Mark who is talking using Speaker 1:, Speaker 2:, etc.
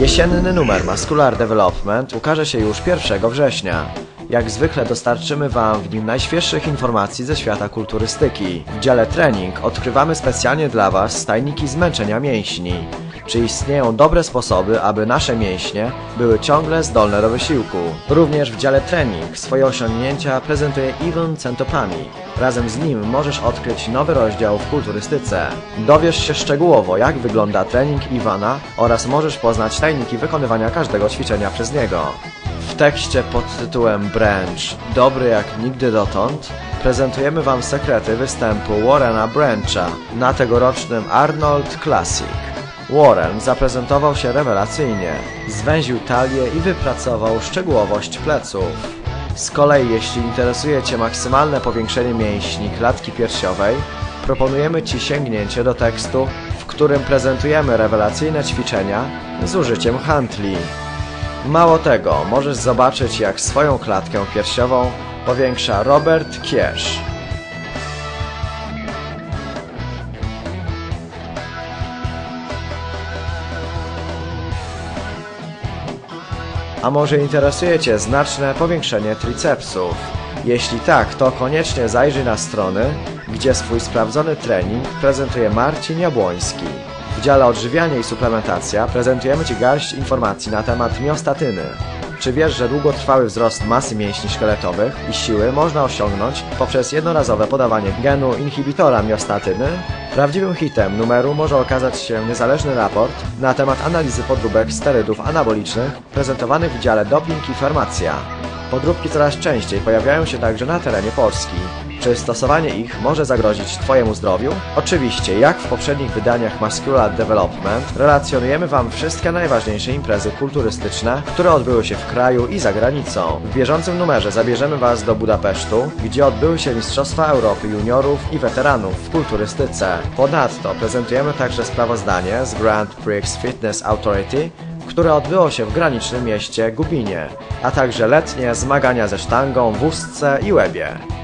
Speaker 1: Jesienny numer Muscular Development ukaże się już 1 września. Jak zwykle dostarczymy Wam w nim najświeższych informacji ze świata kulturystyki. W dziale trening odkrywamy specjalnie dla Was stajniki zmęczenia mięśni. Czy istnieją dobre sposoby, aby nasze mięśnie były ciągle zdolne do wysiłku? Również w dziale trening swoje osiągnięcia prezentuje Ivan Centopami. Razem z nim możesz odkryć nowy rozdział w kulturystyce. Dowiesz się szczegółowo, jak wygląda trening Iwana oraz możesz poznać tajniki wykonywania każdego ćwiczenia przez niego. W tekście pod tytułem Branch Dobry jak nigdy dotąd prezentujemy Wam sekrety występu Warrena Brancha na tegorocznym Arnold Classic. Warren zaprezentował się rewelacyjnie, zwęził talię i wypracował szczegółowość pleców. Z kolei jeśli interesuje Cię maksymalne powiększenie mięśni klatki piersiowej, proponujemy Ci sięgnięcie do tekstu, w którym prezentujemy rewelacyjne ćwiczenia z użyciem handli. Mało tego, możesz zobaczyć jak swoją klatkę piersiową powiększa Robert Kiersz. A może interesuje Cię znaczne powiększenie tricepsów? Jeśli tak, to koniecznie zajrzyj na strony, gdzie swój sprawdzony trening prezentuje Marcin Jabłoński. W dziale odżywianie i suplementacja prezentujemy Ci garść informacji na temat miostatyny. Czy wiesz, że długotrwały wzrost masy mięśni szkieletowych i siły można osiągnąć poprzez jednorazowe podawanie genu inhibitora miostatyny? Prawdziwym hitem numeru może okazać się niezależny raport na temat analizy podróbek sterydów anabolicznych prezentowanych w dziale doping i farmacja. Podróbki coraz częściej pojawiają się także na terenie Polski. Czy stosowanie ich może zagrozić Twojemu zdrowiu? Oczywiście, jak w poprzednich wydaniach Muscular Development, relacjonujemy Wam wszystkie najważniejsze imprezy kulturystyczne, które odbyły się w kraju i za granicą. W bieżącym numerze zabierzemy Was do Budapesztu, gdzie odbyły się Mistrzostwa Europy juniorów i weteranów w kulturystyce. Ponadto prezentujemy także sprawozdanie z Grand Prix Fitness Authority, które odbyło się w granicznym mieście Gubinie, a także letnie zmagania ze sztangą w i Łebie.